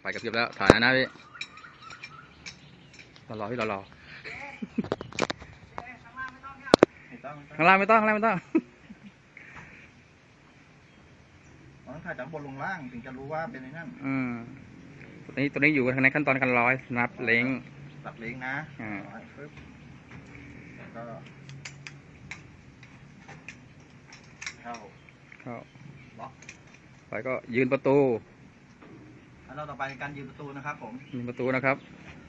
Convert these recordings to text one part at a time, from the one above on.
ไปกับเพียบแล้ว ถ่ายนะนะพี่รอรอพี่รอรอไม่ต้องข้างล่างไม่ต้องข้างล่างไม่ต้องมันต้องถ่ายจากบนลงล่างถึงจะรู้ว่าเป็นไอ้นั่นอืมตัวนี้ตัวนี้อยู่ในขั้นตอนการร้อยนับเล้งตัดเล้งนะอ่าร้อยปึ๊บแล้วก็เข้าเข้าล็อกไปก็ยืนประตู แล้วเราต่อไปการยืนประตูนะครับ ผมยืนประตูนะครับ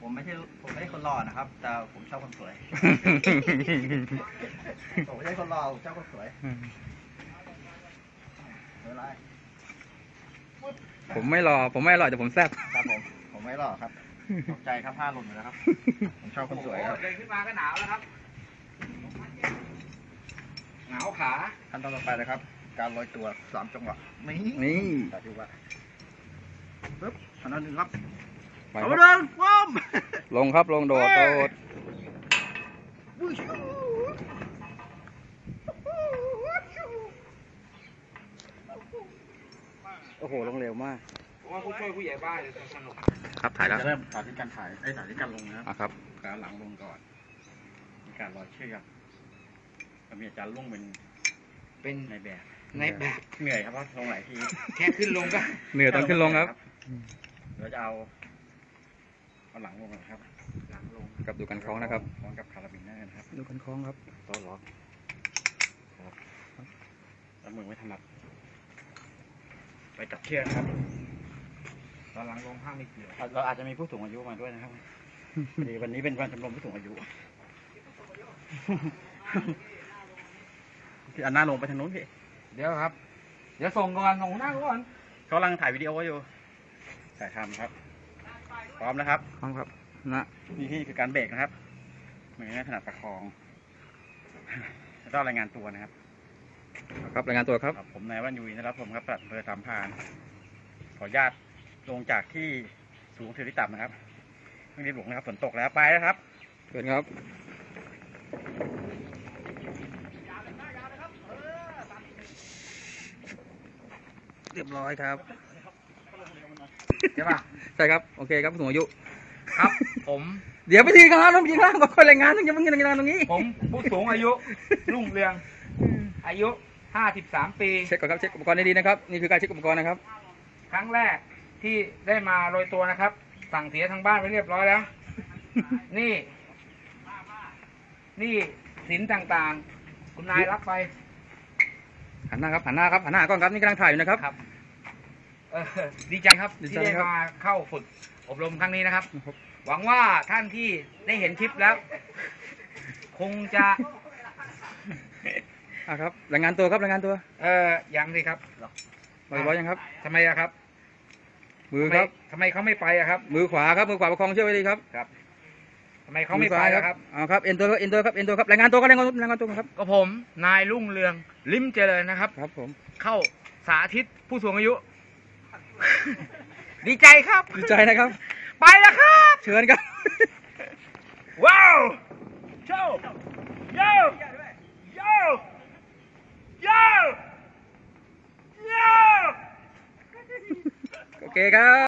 ผมไม่ใช่ผมไม่ใช่คนหล่อนะครับ แต่ผมชอบคนสวย ผมไม่ใช่คนหล่อผมชอบคนสวยไม่เป็นไรผมไม่รอ ผมไม่รอแต่ผมแซ่บ ครับผม ผมไม่หล่อครับตกใจครับผ้าหล่นอยู่แล้วครับ ผมชอบคนสวยครับ เดินขึ้นมาก็หนาวแล้วครับ หนาวขา ขั้นตอนต่อไปนะครับ การลอยตัวสามจังหวะนี่นี่ แต่ดูว่า ปึ๊บอันนั้นหนึ่งครับไปเอาครับเดินว้อมลงครับลงโดดโดดวุ้ยโอ้โหลงเร็วมากผมว่าผู้ช่วยผู้ใหญ่บ้านจะสนุกครับถ่ายแล้วจะเริ่มถ่ายที่การถ่ายไอ้ยถ่ายที่การลงนะครับอะครับการหลังลงก่อน มีการลอยเชือกแล้วมีอาจารย์ลุงเป็นเป็นในแบบ ในแบบ เหนื่อยครับเพราะลงหลายที แค่ขึ้นลงก็เหนื่อยตอนขึ้นลงครับ เดี๋ยวจะเอาเอาหลังลงนะครับ หลังลงกับดูกันคล้องนะครับคล้องกับคาราบินเนอร์นะครับ ดูกันคล้องครับโต้ล็อกครับแล้วมือไม่ถนัด ไปจับเชือกนะครับตอนหลังลงห้ามไม่เกี่ยวเราอาจจะมีผู้สูงอายุมาด้วยนะครับพอดีวันนี้เป็นวันชมรมผู้สูงอายุพี่อันหน้าลงไปทางนู้นพี่ เดี๋ยวครับ เดี๋ยวส่งก่อนส่งหน้าก่อนเขากำลังถ่ายวิดีโออยู่ ถ่ายทำครับ พร้อมนะครับคล้องครับ นะนี่ที่คือการเบรกนะครับมือไม่ถนัดประคองแล้วก็รายงานตัวนะครับ ครับรายงานตัวครับครับผมนายวันยุยนะครับ ผมครับปลัดอำเภอสามพราน ขออนุญาตลงจากที่สูงถึงที่ต่ำนะครับไม่ได้หลวงนะครับฝนตกแล้วไปนะครับเชิญครับเรียบร้อยครับ ใช่ป่ะ ใช่ครับ โอเคครับผู้สูงอายุ ครับ ผม เดี๋ยวไปทีข้างล่างต้องไปทีข้างล่างก่อนค่อยรายงานต้องยังไม่รายงานตรงนี้ ผมผู้สูงอายุ รุ่งเรือง อายุห้าสิบสามปี เช็คก่อนครับ เช็คอุปกรณ์ให้ดีนะครับ นี่คือการเช็คอุปกรณ์นะครับ ครั้งแรกที่ได้มาโรยตัวนะครับ สั่งเสียทางบ้านไปเรียบร้อยแล้ว นี่ นี่สินต่างๆ คุณนายรับไป หันหน้าครับ หันหน้าครับ หันหน้าก่อนครับ นี่กำลังถ่ายอยู่นะครับครับ เออดีใจครับดีที่ใจได้ครับ มาเข้าฝึกอบรมครั้งนี้นะครับ หวังว่าท่านที่ได้เห็นคลิปแล้ว คงจะอะครับรายงานตัวครับรายงานตัวเออยังสิครับเรียบร้อยยังครับ ทำไมอะครับมือครับทำไมเขาไม่ไปอะครับมือขวาครับมือขวาประคองเชือกไว้ดีครับทำไมเขาไม่อไปซ้ยอะครับ เอาครับเอ็นตัวครับเอ็นตัวครับเอ็นตัวครับรายงานตัวก็รายงานตัวรายงานตัวครับก็ผมนายรุ่งเรือง ลิ้มเจริญนะครับ ครับผมเข้าสาธิตผู้สูงอายุ ดีใจครับ ดีใจนะครับ ไปแล้วครับ เชิญครับ ว้าวโชว์โยโยโยโยโอเคครับ